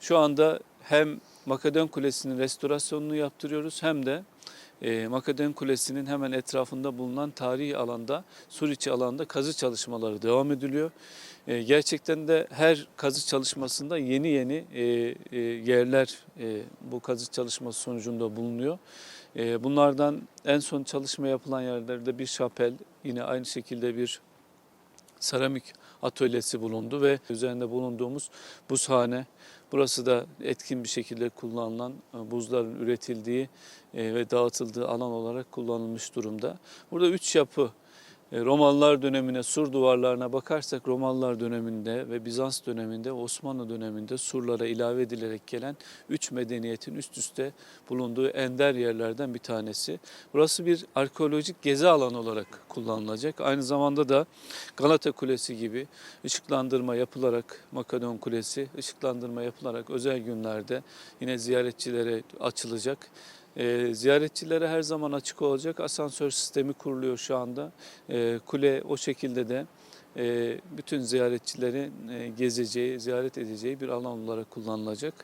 Şu anda hem Makedon Kulesi'nin restorasyonunu yaptırıyoruz hem de e, Makedon Kulesi'nin hemen etrafında bulunan tarihi alanda, Suriçi alanda kazı çalışmaları devam ediliyor. E, gerçekten de her kazı çalışmasında yeni yeni e, e, yerler e, bu kazı çalışması sonucunda bulunuyor. E, bunlardan en son çalışma yapılan yerlerde bir şapel, yine aynı şekilde bir seramik atölyesi bulundu ve üzerinde bulunduğumuz buzhane. Burası da etkin bir şekilde kullanılan e, buzların üretildiği e, ve dağıtıldığı alan olarak kullanılmış durumda. Burada üç yapı Romalılar dönemine sur duvarlarına bakarsak Romalılar döneminde ve Bizans döneminde Osmanlı döneminde surlara ilave edilerek gelen üç medeniyetin üst üste bulunduğu ender yerlerden bir tanesi. Burası bir arkeolojik gezi alanı olarak kullanılacak. Aynı zamanda da Galata Kulesi gibi ışıklandırma yapılarak Makedon Kulesi ışıklandırma yapılarak özel günlerde yine ziyaretçilere açılacak. Ee, ziyaretçilere her zaman açık olacak. Asansör sistemi kuruluyor şu anda. Ee, kule o şekilde de e, bütün ziyaretçilerin e, gezeceği, ziyaret edeceği bir alan olarak kullanılacak.